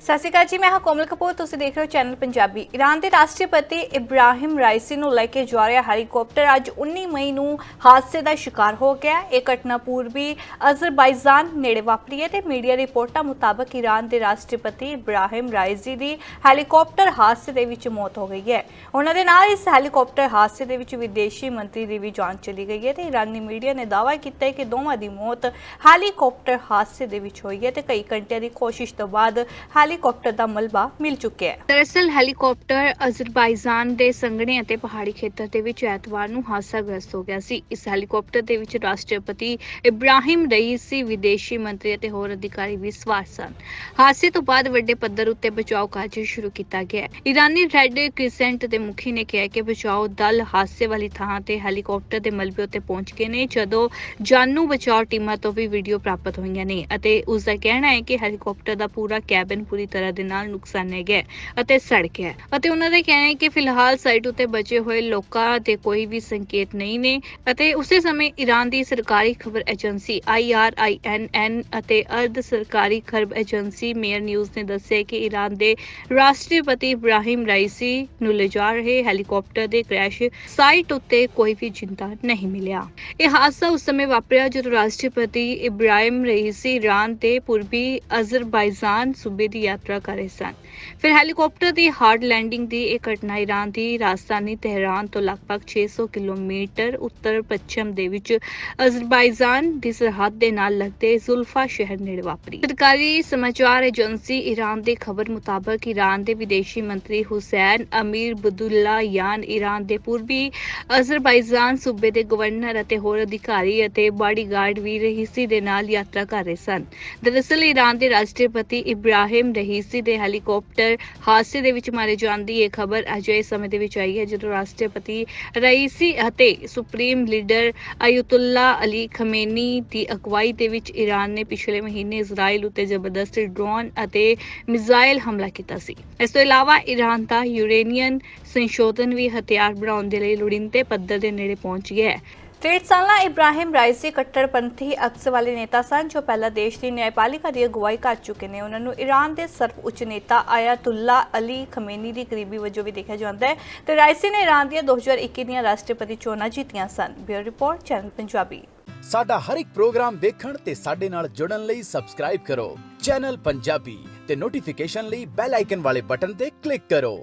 ਸਤਿ ਸ਼੍ਰੀ ਅਕਾਲ ਜੀ, ਮੈਂ ਹਾਂ ਕੋਮਲ ਕਪੂਰ, ਤੁਸੀਂ ਦੇਖ ਰਹੇ ਹੋ ਚੈਨਲ ਪੰਜਾਬੀ। ਈਰਾਨ ਦੇ ਰਾਸ਼ਟਰਪਤੀ ਇਬਰਾਹਿਮ ਰਾਈਸੀ ਨੂੰ ਲੈ ਕੇ ਜਾ ਰਿਹਾ ਹੈਲੀਕਾਪਟਰ। ਅੱਜ 19 ਮਈ ਨੂੰ ਹਾਦਸੇ ਦਾ ਸ਼ਿਕਾਰ ਹੋ ਗਿਆ ਇਹ ਘਟਨਾ ਪੂਰਬੀ ਅਜ਼ਰਬਾਈਜਾਨ ਨੇੜੇ ਵਾਪਰੀ ਹੈ ਤੇ ਮੀਡੀਆ ਰਿਪੋਰਟਾਂ ਮੁਤਾਬਕ ਈਰਾਨ ਦੇ ਰਾਸ਼ਟਰਪਤੀ ਇਬਰਾਹਿਮ ਰਾਈਸੀ ਦੀ ਹੈਲੀਕਾਪਟਰ ਹਾਦਸੇ ਦੇ ਵਿੱਚ ਮੌਤ ਹੋ ਗਈ ਹੈ। ਉਹਨਾਂ ਦੇ ਨਾਲ ਇਸ ਹੈਲੀਕਾਪਟਰ ਹਾਦਸੇ ਦੇ ਵਿੱਚ ਵਿਦੇਸ਼ੀ ਮੰਤਰੀ ਦੀ ਵੀ ਜਾਨ ਚਲੀ ਗਈ ਹੈ ਤੇ ਈਰਾਨੀ ਮੀਡੀਆ ਨੇ ਦਾਅਵਾ ਕੀਤਾ ਹੈ ਕਿ ਦੋਵਾਂ ਦੀ ਮੌਤ ਹੈਲੀਕਾਪਟਰ ਹਾਦਸੇ ਦੇ ਵਿੱਚ ਹੋਈ ਹੈ ਤੇ ਕਈ ਘੰਟਿਆਂ ਦੀ ਕੋਸ਼ਿਸ਼ ਤੋਂ ਬਾਅਦ ਹੈਲੀਕਾਪਟਰ ਦਾ ਮਲਬਾ ਮਿਲ ਚੁੱਕਿਆ ਹੈ। ਦਰਅਸਲ ਹੈਲੀਕਾਪਟਰ ਅਜ਼ਰਬਾਈਜਾਨ ਦੇ ਸੰਘਣੇ ਅਤੇ ਪਹਾੜੀ ਖੇਤਰ ਦੇ ਵਿੱਚ ਐਤਵਾਰ ਨੂੰ ਹਾਦਸਾਗ੍ਰਸਤ ਹੋ ਗਿਆ ਸੀ। ਇਸ ਹੈਲੀਕਾਪਟਰ ਦੇ ਵਿੱਚ ਰਾਸ਼ਟਰਪਤੀ ਇਬਰਾਹਿਮ ਰਈਸੀ, ਵਿਦੇਸ਼ੀ ਮੰਤਰੀ ਅਤੇ ਹੋਰ ਅਧਿਕਾਰੀ ਵੀ ਸਵਾਰ ਸਨ। ਹਾਦਸੇ ਤੋਂ ਬਾਅਦ ਵੱਡੇ ਪੱਧਰ ਉੱਤੇ ਬਚਾਓ ਕਾਰਜ ਸ਼ੁਰੂ ਕੀਤਾ ਗਿਆ ਹੈ। ਈਰਾਨੀ ਰੈੱਡ ਕ੍ਰਿਸੈਂਟ ਦੇ ਮੁਖੀ ਨੇ ਕਿਹਾ ਕਿ ਬਚਾਓ ਦਲ ਹਾਦਸੇ ਵਾਲੀ ਥਾਂ ਤੇ ਹੈਲੀਕਾਪਟਰ ਦੇ ਮਲਬੇ ਉੱਤੇ ਪਹੁੰਚ ਗਏ ਨੇ, ਜਦੋਂ ਜਾਨੂ ਬਚਾਓ ਟੀਮਾਂ ਤੋਂ ਵੀ ਵੀਡੀਓ ਪ੍ਰਾਪਤ ਹੋਈਆਂ ਨੇ ਅਤੇ ਉਸ ਦਾ ਕਹਿਣਾ ਹੈ ਕਿ ਹੈਲੀਕਾਪਟਰ ਦਾ ਪੂਰਾ ਕੈਬਨ ਪੂਰੀ ਤਰ੍ਹਾਂ ਦੇ ਨਾਲ ਨੁਕਸਾਨਿਆ ਗਿਆ ਹੈ ਅਤੇ ਸੜ ਗਿਆ ਹੈ। ਅਤੇ ਉਹਨਾਂ ਦਾ ਕਹਿਣਾ ਹੈ ਕਿ ਫਿਲਹਾਲ ਸਾਈਟ ਉੱਤੇ ਬਚੇ ਹੋਏ ਲੋਕਾਂ ਦੇ ਕੋਈ ਵੀ ਸੰਕੇਤ ਨਹੀਂ ਨੇ ਅਤੇ ਉਸੇ ਸਮੇਂ ਈਰਾਨ ਦੀ ਸਰਕਾਰੀ ਖਬਰ ਏਜੰਸੀ IRINN ਅਤੇ ਅਰਧ ਸਰਕਾਰੀ ਖਬਰ ਏਜੰਸੀ ਮੇਅਰ ਨਿਊਜ਼ ਨੇ ਦੱਸਿਆ ਕਿ ਈਰਾਨ ਦੇ ਰਾਸ਼ਟਰਪਤੀ ਇਬਰਾਹਿਮ ਰਾਈਸੀ ਨੂੰ ਲਿਜਾ ਰਹੇ ਹੈਲੀਕਾਪਟਰ ਦੇ ਕ੍ਰੈਸ਼ ਸਾਈਟ ਉੱਤੇ ਕੋਈ ਵੀ ਜਿੰਦਾ ਨਹੀਂ ਮਿਲਿਆ। ਇਹ ਹਾਦਸਾ ਉਸ ਸਮੇਂ ਵਾਪਰਿਆ ਜਦੋਂ ਰਾਸ਼ਟਰਪਤੀ ਇਬਰਾਹਿਮ ਰਈਸੀ ਈਰਾਨ ਦੇ ਪੂਰਬੀ ਅਜ਼ਰਬਾਈਜਾਨ ਸੂਬੇ ਦੀ ਯਾਤਰਾ ਕਰ ਰਹੇ ਸਨ। ਫਿਰ ਹੈਲੀਕਾਪਟਰ ਦੀ ਹਾਰਡ ਲੈਂਡਿੰਗ ਦੀ ਇਹ ਘਟਨਾ ਈਰਾਨ ਦੀ ਰਾਜਧਾਨੀ ਤਹਿਰਾਨ ਤੋਂ ਲਗਭਗ 600 ਕਿਲੋਮੀਟਰ ਉੱਤਰ ਪੱਛਮ ਦੇ ਵਿੱਚ ਅਜ਼ਰਬਾਈਜਾਨ ਦੀ ਸਰਹੱਦ ਦੇ ਨਾਲ ਲੱਗਦੇ ਜ਼ੁਲਫਾ ਸ਼ਹਿਰ ਨੇੜੇ ਵਾਪਰੀ। ਸਰਕਾਰੀ ਸਮਾਚਾਰ ਏਜੰਸੀ ਈਰਾਨ ਦੀ ਖਬਰ ਮੁਤਾਬਕ ਈਰਾਨ ਦੇ ਵਿਦੇਸ਼ੀ ਮੰਤਰੀ ਹੁਸੈਨ ਅਮੀਰ ਬਦੁੱਲਾ ਯਾਨ ਈਰਾਨ ਦੇ ਪੂਰਬੀ ਅਜ਼ਰਬਾਈਜਾਨ ਸੂਬੇ ਦੇ ਗਵਰਨਰ ਅਤੇ ਹੋਰ ਅਧਿਕਾਰੀ ਅਤੇ ਬਾਡੀਗਾਰਡ ਵੀ ਰਹੀਸੀ ਦੇ ਨਾਲ ਯਾਤਰਾ ਕਰ ਰਹੇ ਸਨ। ਦਰਅਸਲ ਈਰਾਨ ਦੇ ਰਾਸ਼ਟਰਪਤੀ ਇਬਰਾਹਿਮ ਰਹੀਸੀ ਦੇ ਹੈਲੀਕਾਪਟਰ ਹਾਦਸੇ ਦੇ ਵਿੱਚ ਮਾਰੇ ਜਾਣ ਦੀ ਇਹ ਖਬਰ ਅਜੇ ਸਮੇਂ ਦੇ ਵਿੱਚ ਆਈ ਹੈ, ਜਦੋਂ ਰਾਸ਼ਟਰਪਤੀ ਰਈਸੀ ਅਤੇ supreme leader Ayatollah Ali Khamenei ਦੀ ਅਗਵਾਈ ਦੇ ਵਿੱਚ ਈਰਾਨ ਨੇ ਪਿਛਲੇ ਮਹੀਨੇ ਇਜ਼ਰਾਈਲ ਉੱਤੇ ਜ਼ਬਰਦਸਤ ਡਰੋਨ ਅਤੇ ਮਿਜ਼ਾਈਲ ਹਮਲਾ ਕੀਤਾ ਸੀ। ਇਸ ਤੋਂ ਇਲਾਵਾ ਈਰਾਨ ਦਾ ਯੂਰੇਨੀਅਨ ਸੰਸ਼ੋਧਨ ਵੀ ਹਥਿਆਰ ਬਣਾਉਣ ਦੇ ਲਈ ਲੋੜੀਂਦੇ ਪੱਧਰ ਦੇ ਨੇੜੇ ਪਹੁੰਚ ਗਿਆ ਹੈ। ਤ੍ਰਿਟ ਸਾਲਾ ਇਬਰਾਹਿਮ ਰਾਈਸੀ ਕੱਟੜਪੰਥੀ ਅਕਸ ਵਾਲੇ ਨੇਤਾ ਸਨ, ਜੋ ਪਹਿਲਾਂ ਦੇਸ਼ ਦੀ ਨਿਆਂਪਾਲਿਕਾ ਦੀ ਅਗਵਾਈ ਕਰ ਚੁੱਕੇ ਨੇ। ਉਹਨਾਂ ਨੂੰ ਈਰਾਨ ਦੇ ਸਰਵ ਉੱਚ ਨੇਤਾ ਆਇਤੁੱਲਾ ਅਲੀ ਖਮੇਨੀ ਦੀ ਕਰੀਬੀ ਵਜੋਂ ਵੀ ਦੇਖਿਆ ਜਾਂਦਾ ਹੈ ਤੇ ਰਾਈਸੀ ਨੇ ਈਰਾਨ ਦੀਆਂ 2021 ਦੀਆਂ ਰਾਸ਼ਟਰਪਤੀ ਚੋਣਾਂ ਜੀਤੀਆਂ ਸਨ। Bureau report, channel Punjabi. ਸਾਡਾ ਹਰ ਇੱਕ ਪ੍ਰੋਗਰਾਮ ਦੇਖਣ ਤੇ ਸਾਡੇ ਨਾਲ ਜੁੜਨ ਲਈ ਸਬਸਕ੍ਰਾਈਬ ਕਰੋ। ਚੈਨਲ ਪੰਜਾਬੀ ਤੇ ਨੋਟੀਫਿਕੇਸ਼ਨ ਲਈ ਬੈਲ ਆਈਕਨ ਵਾਲੇ ਬਟਨ ਤੇ ਕਲਿੱਕ ਕਰੋ।